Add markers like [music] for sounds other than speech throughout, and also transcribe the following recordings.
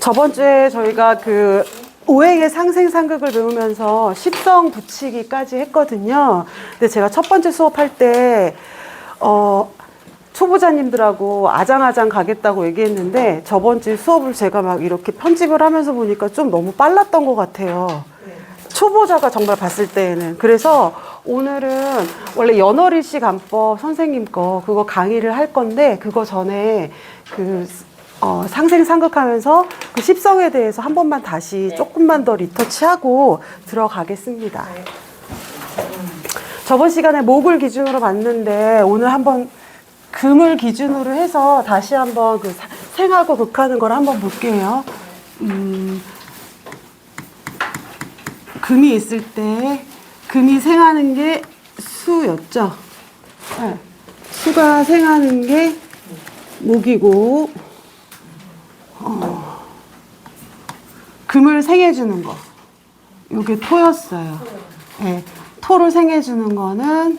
저번 주에 저희가 그 오행의 상생상극을 배우면서 십성 붙이기까지 했거든요. 근데 제가 첫 번째 수업할 때, 어, 초보자님들하고 아장아장 가겠다고 얘기했는데 저번 주 수업을 제가 막 이렇게 편집을 하면서 보니까 좀 너무 빨랐던 것 같아요. 초보자가 정말 봤을 때에는. 그래서 오늘은 원래 연어리시 간법 선생님 거 그거 강의를 할 건데 그거 전에 그 어, 상생 상극하면서 그 십성에 대해서 한 번만 다시 조금만 더 리터치하고 들어가겠습니다. 저번 시간에 목을 기준으로 봤는데 오늘 한번 금을 기준으로 해서 다시 한번 그 사- 생하고 극하는 걸 한번 볼게요. 음, 금이 있을 때 금이 생하는 게 수였죠. 네. 수가 생하는 게 목이고 어, 금을 생해주는 거. 요게 토였어요. 네. 토를 생해주는 거는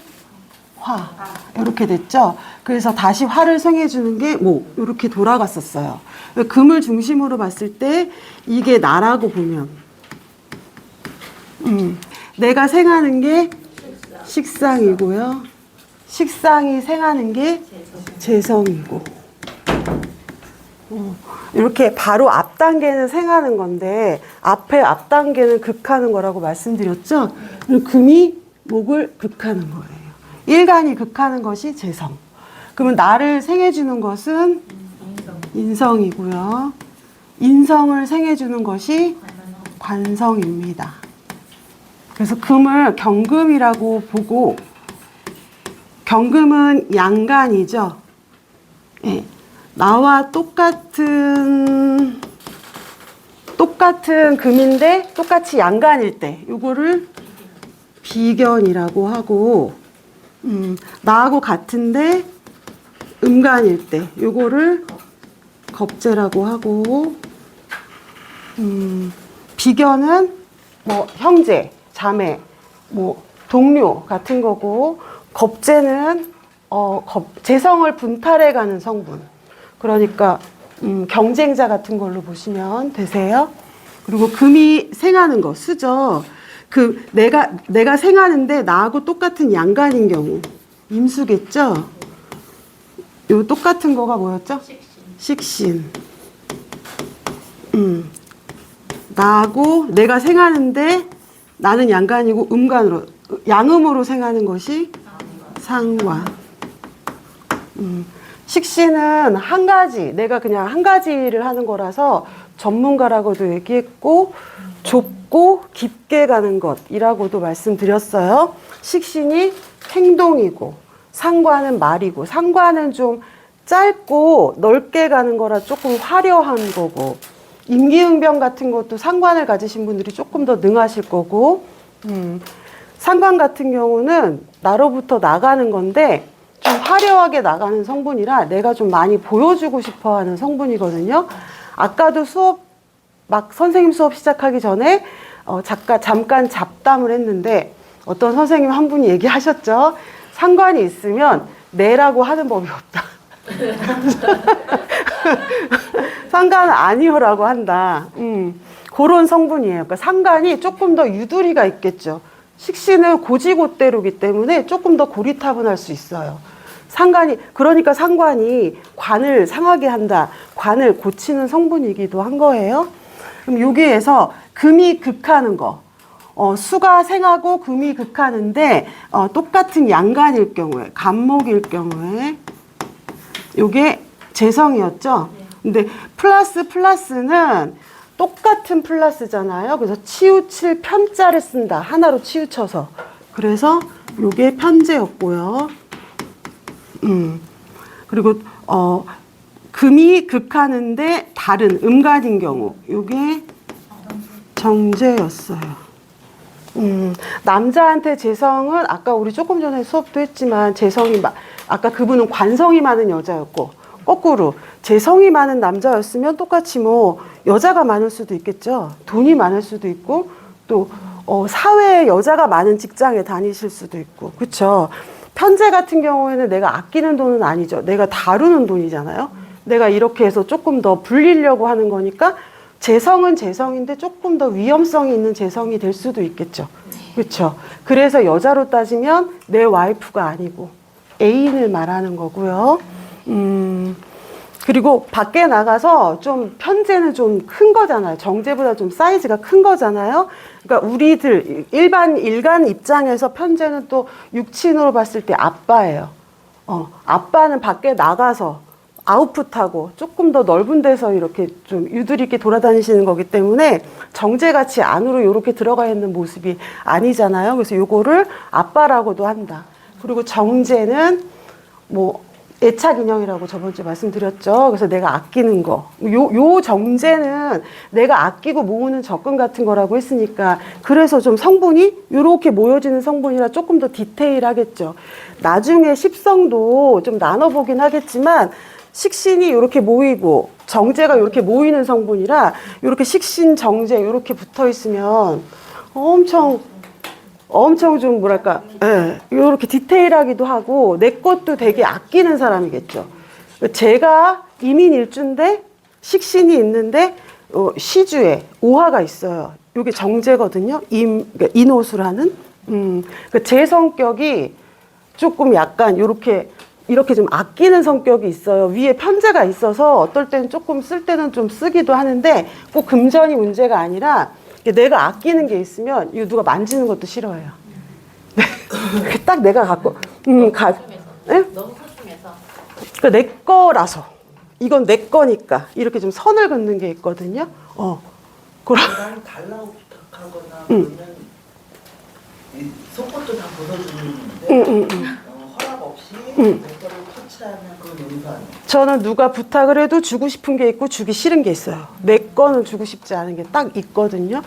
화. 이렇게 됐죠? 그래서 다시 화를 생해주는 게 목. 이렇게 돌아갔었어요. 금을 중심으로 봤을 때 이게 나라고 보면 음, 내가 생하는 게 식상이고요. 식상이 생하는 게 재성이고. 어, 이렇게 바로 앞 단계는 생하는 건데 앞에 앞 단계는 극하는 거라고 말씀드렸죠. 금이 목을 극하는 거예요. 일간이 극하는 것이 재성. 그러면 나를 생해주는 것은 인성이고요. 인성을 생해주는 것이 관성입니다. 그래서 금을 경금이라고 보고 경금은 양간이죠. 예. 나와 똑같은 똑같은 금인데 똑같이 양간일 때 요거를 비견이라고 하고 음, 나하고 같은데 음간일 때 요거를 겁재라고 하고 음, 비견은 뭐 형제, 자매, 뭐 동료 같은 거고 겁재는 어, 겁, 재성을 분탈해가는 성분. 그러니까 음, 경쟁자 같은 걸로 보시면 되세요. 그리고 금이 생하는 거 수죠. 그 내가 내가 생하는데 나하고 똑같은 양간인 경우 임수겠죠. 요 똑같은 거가 뭐였죠? 식신. 음. 나하고 내가 생하는데 나는 양간이고 음간으로 양음으로 생하는 것이 상관. 음, 식신은 한 가지, 내가 그냥 한 가지를 하는 거라서 전문가라고도 얘기했고, 좁고 깊게 가는 것이라고도 말씀드렸어요. 식신이 행동이고, 상관은 말이고, 상관은 좀 짧고 넓게 가는 거라 조금 화려한 거고, 임기응변 같은 것도 상관을 가지신 분들이 조금 더 능하실 거고, 음, 상관 같은 경우는 나로부터 나가는 건데 좀 화려하게 나가는 성분이라 내가 좀 많이 보여주고 싶어 하는 성분이거든요. 아까도 수업, 막 선생님 수업 시작하기 전에 어, 잠깐, 잠깐 잡담을 했는데 어떤 선생님 한 분이 얘기하셨죠. 상관이 있으면 내라고 하는 법이 없다. [laughs] 상관은 아니요라고 한다. 음, 그런 성분이에요. 그러니까 상관이 조금 더 유두리가 있겠죠. 식신은 고지고대로기 때문에 조금 더 고리타분할 수 있어요. 상관이 그러니까 상관이 관을 상하게 한다. 관을 고치는 성분이기도 한 거예요. 그럼 여기에서 금이 극하는 거. 어, 수가 생하고 금이 극하는데 어, 똑같은 양간일 경우에 간목일 경우에 요게 재성이었죠. 근데 플러스 플러스는 똑같은 플러스잖아요. 그래서 치우칠 편자를 쓴다. 하나로 치우쳐서. 그래서 요게 편제였고요. 음. 그리고 어 금이 극하는데 다른 음간인 경우 요게 정제였어요. 음, 남자한테 재성은 아까 우리 조금 전에 수업도 했지만 재성이 마, 아까 그분은 관성이 많은 여자였고 거꾸로 재성이 많은 남자였으면 똑같이 뭐 여자가 많을 수도 있겠죠. 돈이 많을 수도 있고 또 어, 사회에 여자가 많은 직장에 다니실 수도 있고, 그렇죠. 편제 같은 경우에는 내가 아끼는 돈은 아니죠. 내가 다루는 돈이잖아요. 내가 이렇게 해서 조금 더 불리려고 하는 거니까 재성은 재성인데 조금 더 위험성이 있는 재성이 될 수도 있겠죠. 그렇죠. 그래서 여자로 따지면 내 와이프가 아니고 애인을 말하는 거고요. 음, 그리고 밖에 나가서 좀 편제는 좀 큰 거잖아요. 정제보다 좀 사이즈가 큰 거잖아요. 그러니까 우리들 일반 일간 입장에서 편제는 또 육친으로 봤을 때 아빠예요. 어, 아빠는 밖에 나가서 아웃풋하고 조금 더 넓은 데서 이렇게 좀 유두리 있게 돌아다니시는 거기 때문에 정제같이 안으로 이렇게 들어가 있는 모습이 아니잖아요. 그래서 요거를 아빠라고도 한다. 그리고 정제는 뭐 애착 인형이라고 저번 주에 말씀드렸죠. 그래서 내가 아끼는 거. 요, 요 정제는 내가 아끼고 모으는 접근 같은 거라고 했으니까 그래서 좀 성분이 요렇게 모여지는 성분이라 조금 더 디테일하겠죠. 나중에 십성도 좀 나눠보긴 하겠지만 식신이 이렇게 모이고 정제가 이렇게 모이는 성분이라 이렇게 식신 정제 이렇게 붙어 있으면 엄청 엄청 좀 뭐랄까, 예, 이렇게 디테일하기도 하고 내 것도 되게 아끼는 사람이겠죠. 제가 이민 일주인데 식신이 있는데 어, 시주에 오화가 있어요. 이게 정제거든요. 임, 그러니까 인호수라는. 음, 그제 성격이 조금 약간 이렇게 이렇게 좀 아끼는 성격이 있어요. 위에 편제가 있어서 어떨 때는 조금 쓸 때는 좀 쓰기도 하는데 꼭 금전이 문제가 아니라 내가 아끼는 게 있으면 이거 누가 만지는 것도 싫어해요. 딱 내가 갖고 음, 가, 예? 너무 소중해서 그러니까 내 거라서 이건 내 거니까 이렇게 좀 선을 긋는 게 있거든요. 어, 그럼 나랑 달라고 부탁하거나 그러면 이 속옷도 다 벗어주는데 응, 응, 응. 어, 허락 없이 내 거를 터치하면 그건 용서 아니에요. 저는 누가 부탁을 해도 주고 싶은 게 있고 주기 싫은 게 있어요. 내 거는 주고 싶지 않은 게 딱 있거든요.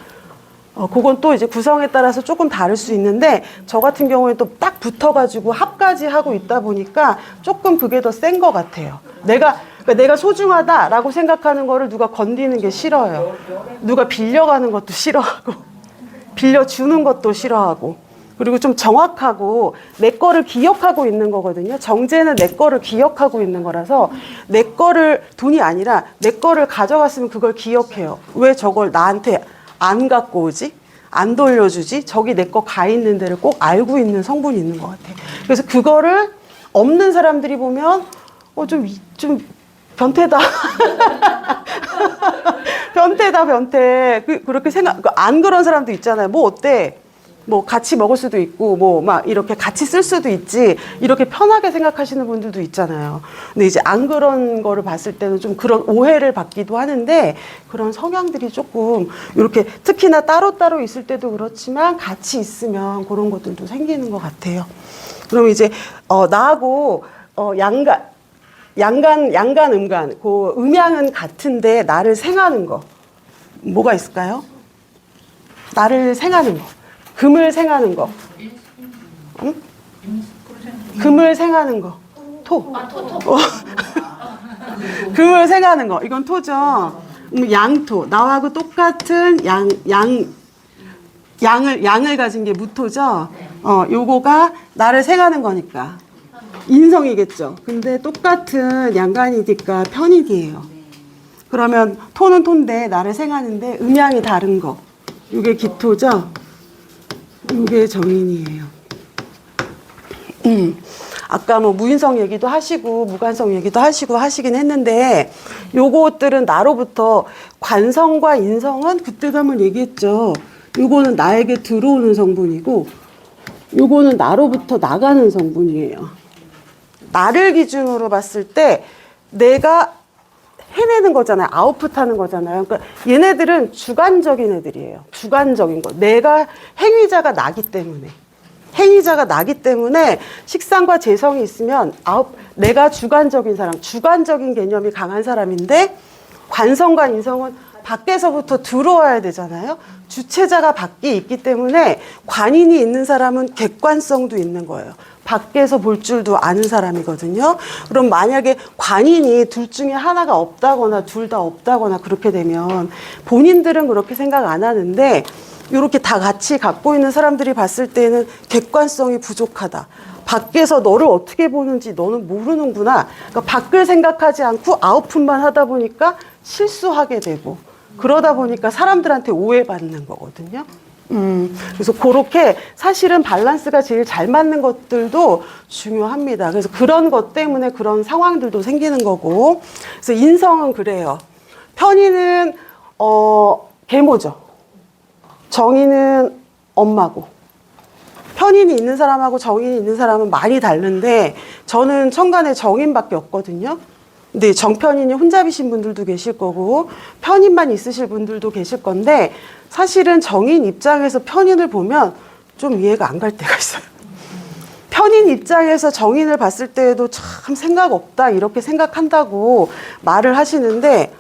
어, 그건 또 이제 구성에 따라서 조금 다를 수 있는데, 저 같은 경우에 또 딱 붙어가지고 합까지 하고 있다 보니까 조금 그게 더 센 것 같아요. 내가, 그러니까 내가 소중하다라고 생각하는 거를 누가 건드리는 게 싫어요. 누가 빌려가는 것도 싫어하고, [laughs] 빌려 주는 것도 싫어하고, 그리고 좀 정확하고 내 거를 기억하고 있는 거거든요. 정제는 내 거를 기억하고 있는 거라서 내 거를 돈이 아니라 내 거를 가져갔으면 그걸 기억해요. 왜 저걸 나한테 안 갖고 오지? 안 돌려주지? 저기 내 거 가 있는 데를 꼭 알고 있는 성분이 있는 것 같아. 그래서 그거를 없는 사람들이 보면 어, 좀, 이- 좀 변태다. [laughs] 변태다, 변태. 그, 그렇게 생각, 그안 그런 사람도 있잖아요. 뭐 어때? 뭐 같이 먹을 수도 있고, 뭐 막 이렇게 같이 쓸 수도 있지. 이렇게 편하게 생각하시는 분들도 있잖아요. 근데 이제 안 그런 거를 봤을 때는 좀 그런 오해를 받기도 하는데, 그런 성향들이 조금 이렇게 특히나 따로따로 있을 때도 그렇지만 같이 있으면 그런 것들도 생기는 것 같아요. 그럼 이제, 어, 나하고, 어, 양간, 양간, 양간, 음간, 그 음양은 같은데 나를 생하는 거. 뭐가 있을까요? 나를 생하는 거. 금을 생하는 거. 응? 금을 생하는 거. 토. 아토토 [laughs] 금을 생하는 거. 이건 토죠. 음, 양토. 나하고 똑같은 양, 양, 양을, 양을 가진 게 무토죠. 어, 요거가 나를 생하는 거니까. 인성이겠죠. 근데 똑같은 양간이니까 편익이에요. 그러면 토는 토인데 나를 생하는데 음양이 다른 거. 이게 기토죠. 이게 정인이에요. 음. 아까 뭐 무인성 얘기도 하시고 무관성 얘기도 하시고 하시긴 했는데 요것들은 나로부터 관성과 인성은 그때도 한번 얘기했죠. 요거는 나에게 들어오는 성분이고 요거는 나로부터 나가는 성분이에요. 나를 기준으로 봤을 때 내가 해내는 거잖아요. 아웃풋 하는 거잖아요. 그러니까 얘네들은 주관적인 애들이에요. 주관적인 거. 내가 행위자가 나기 때문에. 행위자가 나기 때문에 식상과 재성이 있으면 아웃, 내가 주관적인 사람, 주관적인 개념이 강한 사람인데 관성과 인성은 밖에서부터 들어와야 되잖아요. 주체자가 밖에 있기 때문에 관인이 있는 사람은 객관성도 있는 거예요. 밖에서 볼 줄도 아는 사람이거든요. 그럼 만약에 관인이 둘 중에 하나가 없다거나 둘 다 없다거나 그렇게 되면 본인들은 그렇게 생각 안 하는데 이렇게 다 같이 갖고 있는 사람들이 봤을 때는 객관성이 부족하다. 밖에서 너를 어떻게 보는지 너는 모르는구나. 그러니까 밖을 생각하지 않고 아웃풋만 하다 보니까 실수하게 되고 그러다 보니까 사람들한테 오해받는 거거든요. 음, 그래서 그렇게 사실은 밸런스가 제일 잘 맞는 것들도 중요합니다. 그래서 그런 것 때문에 그런 상황들도 생기는 거고. 그래서 인성은 그래요. 편의는, 어, 계모죠. 정의는 엄마고. 편인이 있는 사람하고 정인이 있는 사람은 많이 다른데 저는 천간에 정인밖에 없거든요. 근데 정편인이 혼잡이신 분들도 계실 거고 편인만 있으실 분들도 계실 건데 사실은 정인 입장에서 편인을 보면 좀 이해가 안 갈 때가 있어요. 편인 입장에서 정인을 봤을 때에도 참 생각 없다 이렇게 생각한다고 말을 하시는데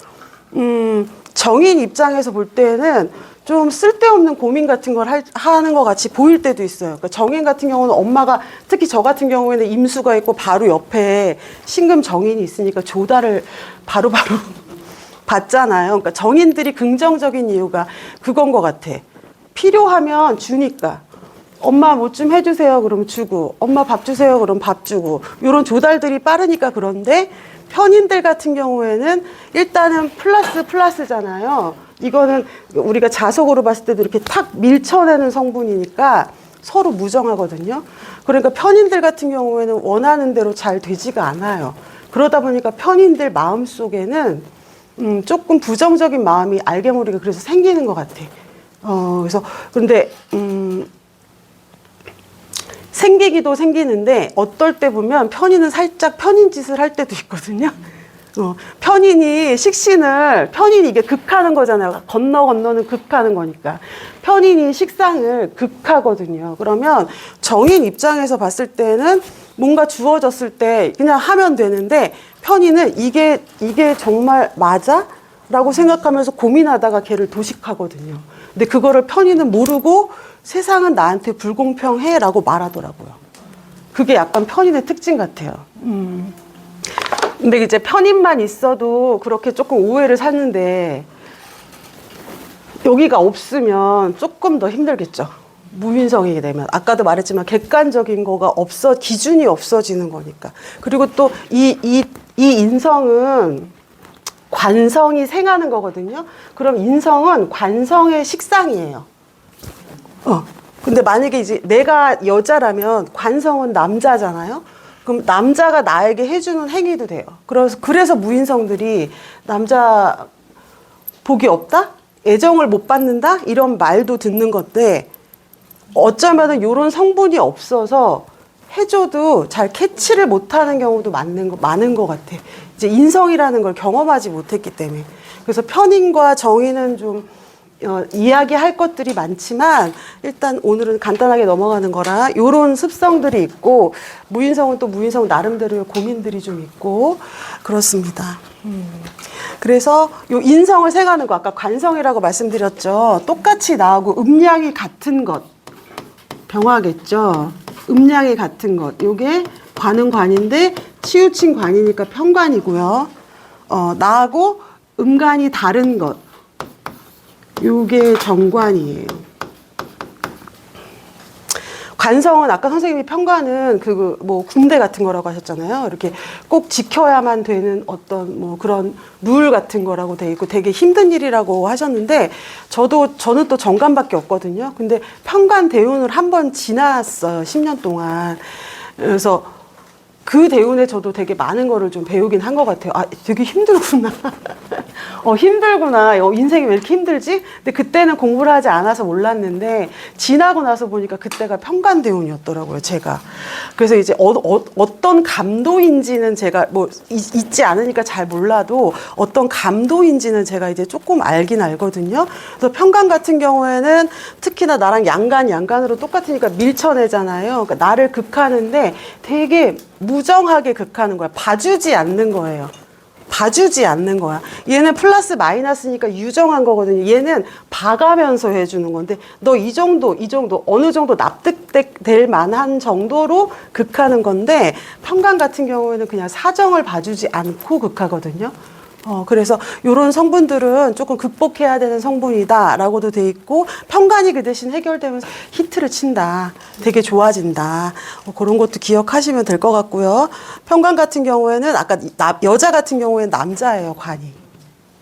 음, 정인 입장에서 볼 때는 좀 쓸데없는 고민 같은 걸 할- 하는 것 같이 보일 때도 있어요. 그러니까 정인 같은 경우는 엄마가 특히 저 같은 경우에는 임수가 있고 바로 옆에 신금 정인이 있으니까 조달을 바로바로 [laughs] 받잖아요. 그러니까 정인들이 긍정적인 이유가 그건 것 같아. 필요하면 주니까. 엄마 뭐 좀 해주세요. 그러면 주고. 엄마 밥 주세요. 그럼 밥 주고. 이런 조달들이 빠르니까 그런데 편인들 같은 경우에는 일단은 플러스 플러스잖아요. 이거는 우리가 자석으로 봤을 때도 이렇게 탁 밀쳐내는 성분이니까 서로 무정하거든요. 그러니까 편인들 같은 경우에는 원하는 대로 잘 되지가 않아요. 그러다 보니까 편인들 마음 속에는 음, 조금 부정적인 마음이 알게 모르게 그래서 생기는 것 같아. 어, 그래서, 근데, 음, 생기기도 생기는데 어떨 때 보면 편인은 살짝 편인 짓을 할 때도 있거든요. 어, 편인이 식신을 편인이 이게 극하는 거잖아요. 건너 건너는 극하는 거니까 편인이 식상을 극하거든요. 그러면 정인 입장에서 봤을 때는 뭔가 주어졌을 때 그냥 하면 되는데 편인은 이게 이게 정말 맞아? 라고 생각하면서 고민하다가 걔를 도식하거든요. 근데 그거를 편인은 모르고 세상은 나한테 불공평해 라고 말하더라고요. 그게 약간 편인의 특징 같아요. 음. 근데 이제 편인만 있어도 그렇게 조금 오해를 사는데 여기가 없으면 조금 더 힘들겠죠. 무인성이게 되면 아까도 말했지만 객관적인 거가 없어 기준이 없어지는 거니까 그리고 또 이 이 이 인성은 관성이 생하는 거거든요. 그럼 인성은 관성의 식상이에요. 어. 근데 만약에 이제 내가 여자라면 관성은 남자잖아요. 그럼 남자가 나에게 해주는 행위도 돼요. 그래서 그래서 무인성들이 남자 복이 없다, 애정을 못 받는다 이런 말도 듣는 건데 어쩌면은 이런 성분이 없어서 해줘도 잘 캐치를 못하는 경우도 많은 거 많은 것 같아. 이제 인성이라는 걸 경험하지 못했기 때문에 그래서 편인과 정의는 좀 어, 이야기할 것들이 많지만 일단 오늘은 간단하게 넘어가는 거라 요런 습성들이 있고 무인성은 또 무인성 나름대로의 고민들이 좀 있고 그렇습니다. 음. 그래서 요 인성을 생하는 거 아까 관성이라고 말씀드렸죠. 똑같이 나오고 음량이 같은 것 병화겠죠. 음량이 같은 것. 요게 관은 관인데 치우친 관이니까 편관이고요. 어, 나하고 음간이 다른 것. 요게 정관이에요. 관성은 아까 선생님이 편관은 그 뭐 군대 같은 거라고 하셨잖아요. 이렇게 꼭 지켜야만 되는 어떤 뭐 그런 룰 같은 거라고 돼 있고 되게 힘든 일이라고 하셨는데 저도 저는 또 정관밖에 없거든요. 근데 편관 대운을 한 번 지났어요. 10년 동안. 그래서 그 대운에 저도 되게 많은 거를 좀 배우긴 한 것 같아요. 아, 되게 힘들구나. [laughs] 어, 힘들구나. 어, 인생이 왜 이렇게 힘들지? 근데 그때는 공부를 하지 않아서 몰랐는데, 지나고 나서 보니까 그때가 평간 대운이었더라고요, 제가. 그래서 이제 어, 어, 떤 감도인지는 제가 뭐, 있, 있지 않으니까 잘 몰라도 어떤 감도인지는 제가 이제 조금 알긴 알거든요. 그래서 평간 같은 경우에는 특히나 나랑 양간, 양간으로 똑같으니까 밀쳐내잖아요. 그러니까 나를 극하는데 되게 무 정하게 극하는 거야. 봐주지 않는 거예요. 봐주지 않는 거야. 얘는 플러스 마이너스니까 유정한 거거든요. 얘는 봐가면서 해주는 건데 너 이 정도, 이 정도 어느 정도 납득될 만한 정도로 극하는 건데 평강 같은 경우에는 그냥 사정을 봐주지 않고 극하거든요. 어, 그래서 이런 성분들은 조금 극복해야 되는 성분이다라고도 돼 있고 편간이 그 대신 해결되면 히트를 친다. 되게 좋아진다. 어, 그런 것도 기억하시면 될 것 같고요. 편간 같은 경우에는 아까 나- 여자 같은 경우에는 남자예요, 관이.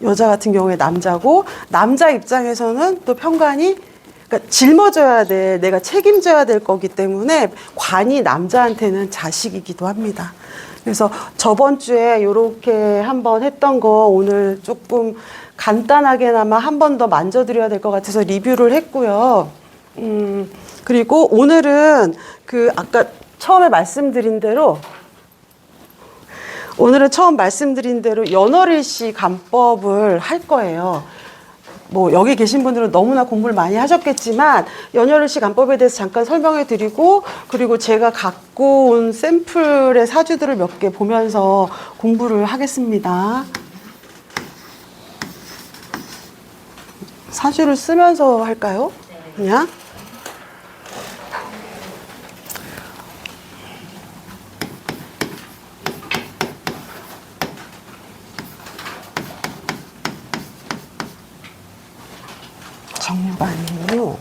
여자 같은 경우에 남자고 남자 입장에서는 또 편간이 그러니까 짊어져야 돼 내가 책임져야 될 거기 때문에 관이 남자한테는 자식이기도 합니다. 그래서 저번 주에 이렇게 한번 했던 거 오늘 조금 간단하게나마 한 번 더 만져드려야 될 것 같아서 리뷰를 했고요. 음, 그리고 오늘은 그 아까 처음에 말씀드린 대로 오늘은 처음 말씀드린 대로 연어릴시 간법을 할 거예요. 뭐 여기 계신 분들은 너무나 공부를 많이 하셨겠지만 연혈일시 간법에 대해서 잠깐 설명해 드리고 그리고 제가 갖고 온 샘플의 사주들을 몇 개 보면서 공부를 하겠습니다. 사주를 쓰면서 할까요? 그냥? 정반요.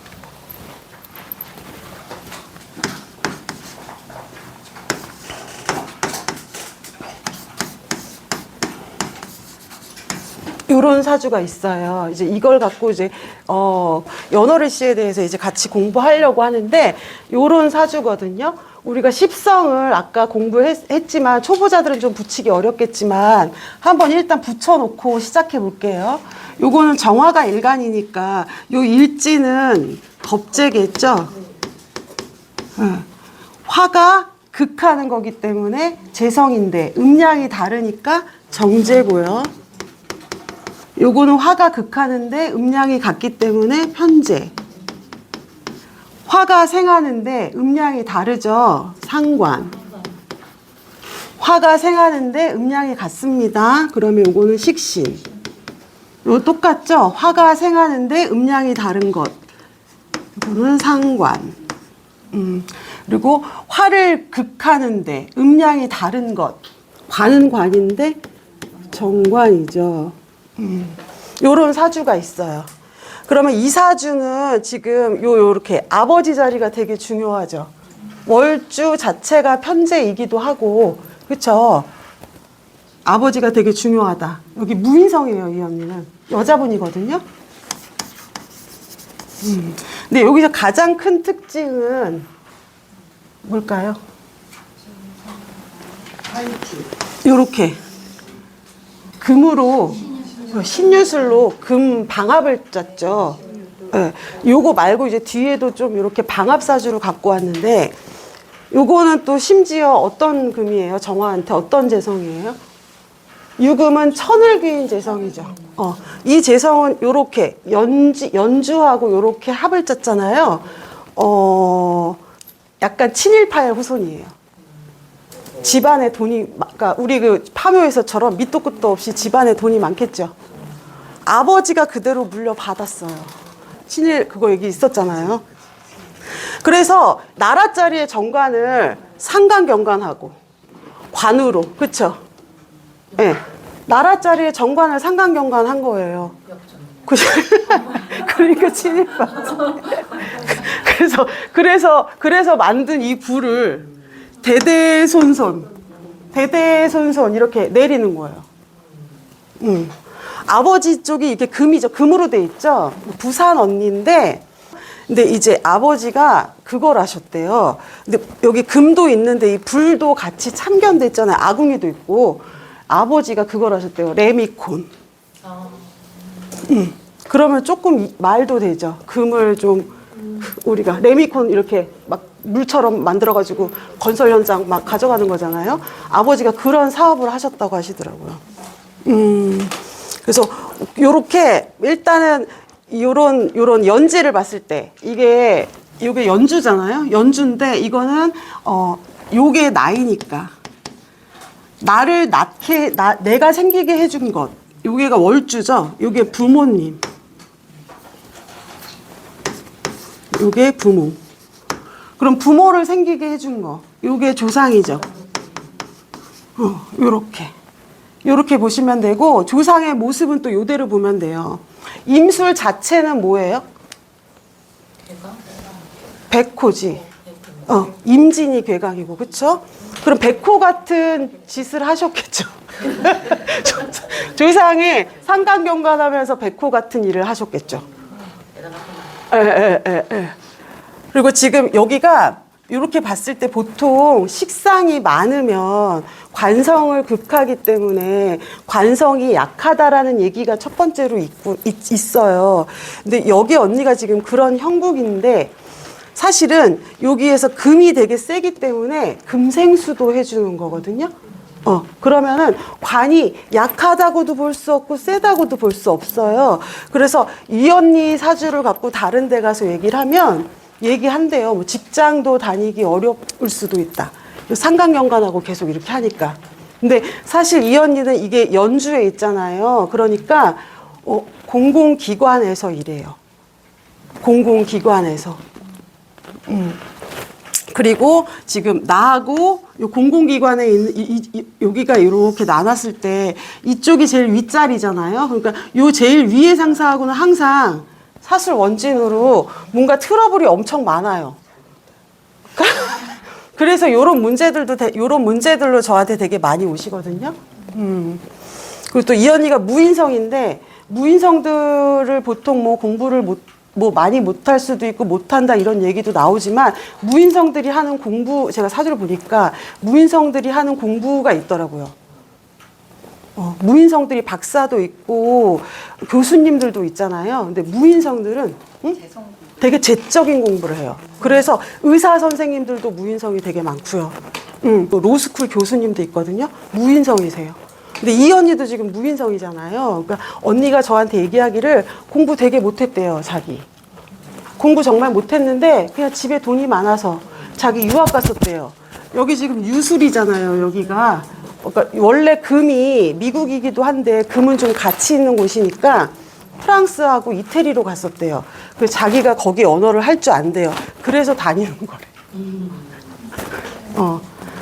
요런 사주가 있어요. 이제 이걸 갖고 이제 어 연어를 씨에 대해서 이제 같이 공부하려고 하는데 요런 사주거든요. 우리가 십성을 아까 공부했지만 초보자들은 좀 붙이기 어렵겠지만 한번 일단 붙여놓고 시작해 볼게요. 요거는 정화가 일간이니까 요 일지는 겁재겠죠. 응. 화가 극하는 거기 때문에 재성인데 음량이 다르니까 정제고요. 요거는 화가 극하는데 음량이 같기 때문에 편제. 화가 생하는데 음량이 다르죠. 상관. 화가 생하는데 음량이 같습니다. 그러면 요거는 식신. 요 똑같죠? 화가 생하는데 음량이 다른 것. 이거는 상관. 음, 그리고 화를 극하는데 음량이 다른 것. 관은 관인데 정관이죠. 음, 요런 사주가 있어요. 그러면 이 사주는 지금 요 요렇게 아버지 자리가 되게 중요하죠. 월주 자체가 편제이기도 하고 그렇죠. 아버지가 되게 중요하다. 여기 무인성이에요, 이 언니는. 여자분이거든요. 음. 근데 여기서 가장 큰 특징은 뭘까요? 요렇게 금으로 신유술로 금 방압을 짰죠. 예. 요거 말고 이제 뒤에도 좀 이렇게 방압 사주를 갖고 왔는데 요거는 또 심지어 어떤 금이에요? 정화한테 어떤 재성이에요? 유금은 천을 귀인 재성이죠. 어, 이 재성은 요렇게 연지, 연주하고 요렇게 합을 짰잖아요. 어, 약간 친일파의 후손이에요. 집안에 돈이, 마- 그러니까 우리 그 파묘에서처럼 밑도 끝도 없이 집안에 돈이 많겠죠. 아버지가 그대로 물려받았어요. 친일 그거 얘기 있었잖아요. 그래서 나라짜리의 정관을 상관 경관하고 관으로 그렇죠. 예. 나라짜리의 정관을 상관 경관한 거예요. 그- [laughs] 그러니까 친일파. [laughs] 그래서 그래서 그래서 만든 이 부를 대대손손 대대손손 이렇게 내리는 거예요. 음. 아버지 쪽이 이렇게 금이죠. 금으로 돼 있죠. 부산 언니인데 근데 이제 아버지가 그걸 하셨대요. 근데 여기 금도 있는데 이 불도 같이 참견돼 있잖아요. 아궁이도 있고 아버지가 그걸 하셨대요. 레미콘. 음. 그러면 조금 이- 말도 되죠. 금을 좀 우리가 레미콘 이렇게 막 물처럼 만들어가지고 건설 현장 막 가져가는 거잖아요. 아버지가 그런 사업을 하셨다고 하시더라고요. 음, 그래서 요렇게 일단은 요런 요런 연지를 봤을 때 이게 요게 연주잖아요. 연주인데 이거는 어 요게 나이니까 나를 낳게 나 내가 생기게 해준 것. 요게가 월주죠. 요게 부모님. 요게 부모. 그럼 부모를 생기게 해준 거. 요게 조상이죠. 어, 요렇게. 이렇게 보시면 되고 조상의 모습은 또 요대로 보면 돼요. 임술 자체는 뭐예요? 백호지. 어, 임진이 괴강이고, 그쵸? 그럼 백호 같은 짓을 하셨겠죠. [laughs] 조- 조상이 상강경관하면서 백호 같은 일을 하셨겠죠. 예, 예, 예, 예. 그리고 지금 여기가 이렇게 봤을 때 보통 식상이 많으면 관성을 극하기 때문에 관성이 약하다라는 얘기가 첫 번째로 있고, 있, 있어요. 근데 여기 언니가 지금 그런 형국인데 사실은 여기에서 금이 되게 세기 때문에 금생수도 해주는 거거든요. 어, 그러면은 관이 약하다고도 볼 수 없고 세다고도 볼 수 없어요. 그래서 이 언니 사주를 갖고 다른 데 가서 얘기를 하면 얘기한대요. 뭐 직장도 다니기 어려울 수도 있다. 상강연관하고 계속 이렇게 하니까. 근데 사실 이 언니는 이게 연주에 있잖아요. 그러니까 어, 공공기관에서 일해요. 공공기관에서. 음. 그리고 지금 나하고 요 공공기관에 있는 이, 이, 이- 여기가 이렇게 나눴을 때 이쪽이 제일 윗자리잖아요. 그러니까 요 제일 위에 상사하고는 항상 사술 원진으로 뭔가 트러블이 엄청 많아요. [laughs] 그래서 요런 문제들도 대- 요런 문제들로 저한테 되게 많이 오시거든요. 음. 그리고 또 이 언니가 무인성인데 무인성들을 보통 뭐 공부를 못, 뭐 많이 못할 수도 있고 못한다 이런 얘기도 나오지만 무인성들이 하는 공부 제가 사주를 보니까 무인성들이 하는 공부가 있더라고요. 어, 무인성들이 박사도 있고 교수님들도 있잖아요. 근데 무인성들은 응? 되게 재적인 공부를 해요. 그래서 의사 선생님들도 무인성이 되게 많고요. 음, 또 로스쿨 교수님도 있거든요. 무인성이세요. 근데 이 언니도 지금 무인성이잖아요. 그러니까 언니가 저한테 얘기하기를 공부 되게 못했대요, 자기. 공부 정말 못했는데 그냥 집에 돈이 많아서 자기 유학 갔었대요. 여기 지금 유술이잖아요, 여기가. 그러니까 원래 금이 미국이기도 한데 금은 좀 가치 있는 곳이니까 프랑스하고 이태리로 갔었대요. 그래서 자기가 거기 언어를 할 줄 안대요. 그래서 다니는 거래. 어.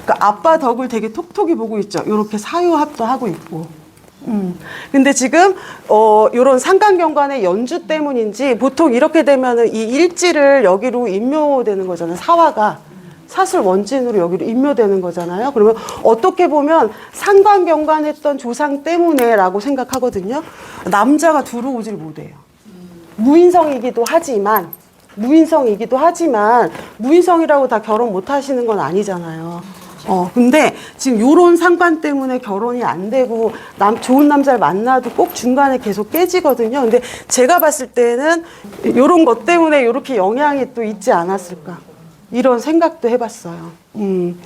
그러니까 아빠 덕을 되게 톡톡히 보고 있죠. 이렇게 사유합도 하고 있고. 음. 근데 지금 어 요런 상강경관의 연주 때문인지 보통 이렇게 되면은 이 일지를 여기로 임묘되는 거잖아요. 사화가 사슬 원진으로 여기로 임묘되는 거잖아요. 그러면 어떻게 보면 상관경관했던 조상 때문에라고 생각하거든요. 남자가 들어오질 못해요. 무인성이기도 하지만 무인성이기도 하지만 무인성이라고 다 결혼 못 하시는 건 아니잖아요. 어, 근데 지금 요런 상관 때문에 결혼이 안 되고 남 좋은 남자를 만나도 꼭 중간에 계속 깨지거든요. 근데 제가 봤을 때는 요런 것 때문에 요렇게 영향이 또 있지 않았을까. 이런 생각도 해봤어요. 음.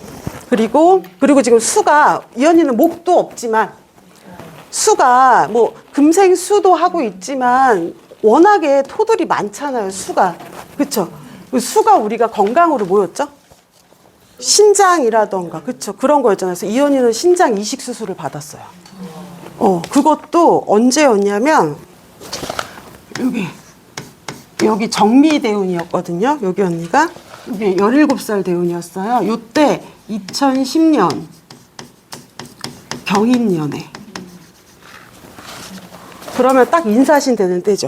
그리고 그리고 지금 수가 이 언니는 목도 없지만 수가 뭐 금생 수도 하고 있지만 워낙에 토들이 많잖아요. 수가 그렇죠. 수가 우리가 건강으로 뭐였죠? 신장이라던가 그렇죠. 그런 거였잖아요. 그래서 이 언니는 신장 이식 수술을 받았어요. 어 그것도 언제였냐면 여기 여기 정미 대운이었거든요. 여기 언니가 이게 17살 대운이었어요. 요때 2010년 경인년에 그러면 딱 인사신 되는 때죠.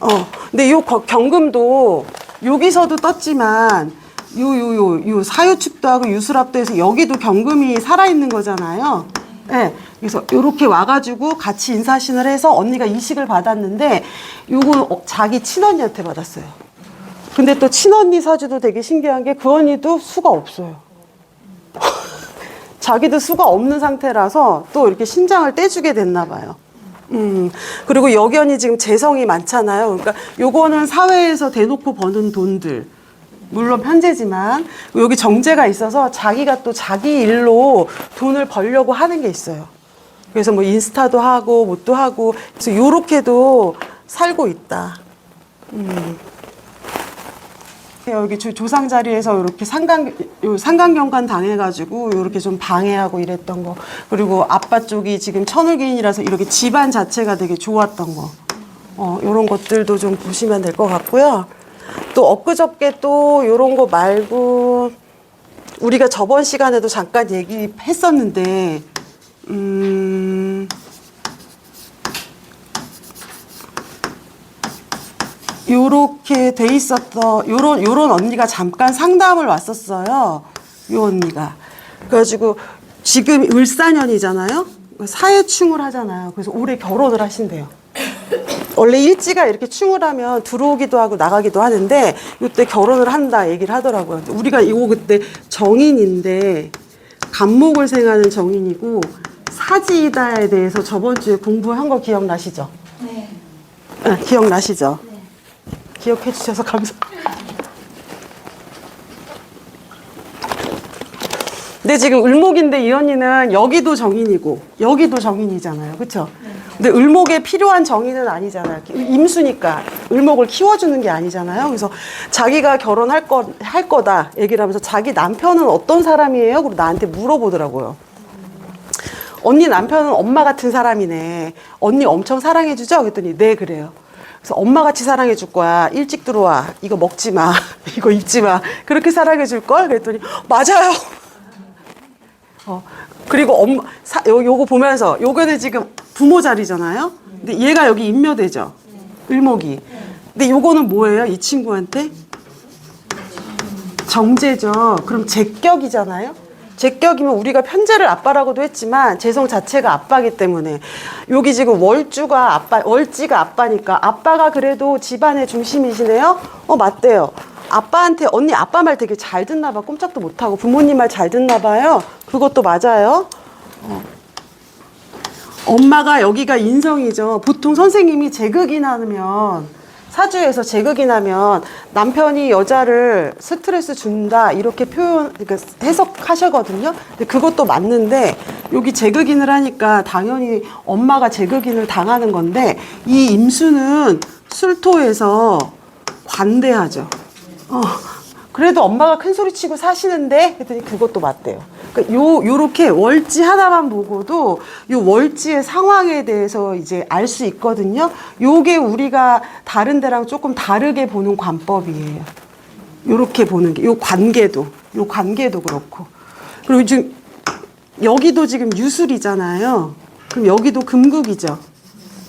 어, 근데 요 거- 경금도 여기서도 떴지만 요 요 요 요 사유축도 하고 유술합도 해서 여기도 경금이 살아 있는 거잖아요. 예. 네, 그래서 요렇게 와가지고 같이 인사신을 해서 언니가 이식을 받았는데 요거 어, 자기 친언니한테 받았어요. 근데 또 친언니 사주도 되게 신기한 게 그 언니도 수가 없어요. [laughs] 자기도 수가 없는 상태라서 또 이렇게 신장을 떼주게 됐나 봐요. 음, 그리고 여견이 지금 재성이 많잖아요. 그러니까 요거는 사회에서 대놓고 버는 돈들. 물론 편제지만 여기 정제가 있어서 자기가 또 자기 일로 돈을 벌려고 하는 게 있어요. 그래서 뭐 인스타도 하고 뭣도 하고 그래서 요렇게도 살고 있다. 여기 조, 조상 자리에서 이렇게 상강 요 상강경관 당해가지고 이렇게 좀 방해하고 이랬던 거 그리고 아빠 쪽이 지금 천을기인이라서 이렇게 집안 자체가 되게 좋았던 거 어, 이런 것들도 좀 보시면 될 것 같고요. 또 엊그저께 또 이런 거 말고 우리가 저번 시간에도 잠깐 얘기했었는데 음, 요렇게 돼 있었던 요런 요런 언니가 잠깐 상담을 왔었어요. 요 언니가. 그래가지고 지금 을사년이잖아요. 사회충을 하잖아요. 그래서 올해 결혼을 하신대요. 원래 일지가 이렇게 충을 하면 들어오기도 하고 나가기도 하는데 이때 결혼을 한다 얘기를 하더라고요. 우리가 이거 그때 정인인데 간목을 생하는 정인이고 사지이다에 대해서 저번 주에 공부한 거 기억나시죠? 네. 네, 기억나시죠? 기억해 주셔서 [laughs] 감사합니다. 근데 지금 을목인데 이 언니는 여기도 정인이고 여기도 정인이잖아요. 그렇죠? 근데 을목에 필요한 정인은 아니잖아요. 임수니까 을목을 키워주는 게 아니잖아요. 그래서 자기가 결혼할 거, 할 거다 얘기를 하면서 자기 남편은 어떤 사람이에요? 그리고 나한테 물어보더라고요. 언니 남편은 엄마 같은 사람이네. 언니 엄청 사랑해주죠? 그랬더니 네 그래요. 그래서 엄마 같이 사랑해 줄 거야. 일찍 들어와. 이거 먹지 마. [laughs] 이거 입지 마. 그렇게 사랑해 줄 걸? 그랬더니 맞아요. 어 그리고 엄마 사, 요 요거 보면서 요거는 지금 부모 자리잖아요. 근데 얘가 여기 인묘대죠. 을목이. 근데 요거는 뭐예요? 이 친구한테 정제죠. 그럼 제격이잖아요. 제격이면 우리가 편제를 아빠라고도 했지만 재성 자체가 아빠기 때문에 여기 지금 월주가 아빠, 월지가 아빠니까 아빠가 그래도 집안의 중심이시네요. 어 맞대요. 아빠한테 언니 아빠 말 되게 잘 듣나 봐. 꼼짝도 못 하고 부모님 말 잘 듣나 봐요. 그것도 맞아요. 어. 엄마가 여기가 인성이죠. 보통 선생님이 제극이 나면 사주에서 제극이 나면 남편이 여자를 스트레스 준다 이렇게 표현 그러니까 해석하셔거든요. 근데 그것도 맞는데 여기 제극인을 하니까 당연히 엄마가 제극인을 당하는 건데 이 임수는 술토에서 관대하죠. 어, 그래도 엄마가 큰 소리 치고 사시는데 했더니 그것도 맞대요. 그러니까 요 요렇게 월지 하나만 보고도 요 월지의 상황에 대해서 이제 알 수 있거든요. 요게 우리가 다른 데랑 조금 다르게 보는 관법이에요. 요렇게 보는 게 요 관계도 요 관계도 그렇고 그리고 지금 여기도 지금 유술이잖아요. 그럼 여기도 금국이죠.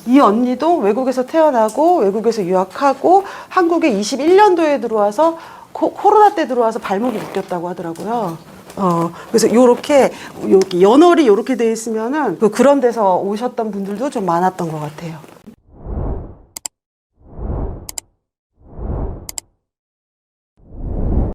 이 언니도 외국에서 태어나고 외국에서 유학하고 한국에 21년도에 들어와서 코, 코로나 때 들어와서 발목이 묶였다고 하더라고요. 어, 그래서 요렇게, 여기 연월이 요렇게 돼 있으면은 그 그런 데서 오셨던 분들도 좀 많았던 것 같아요.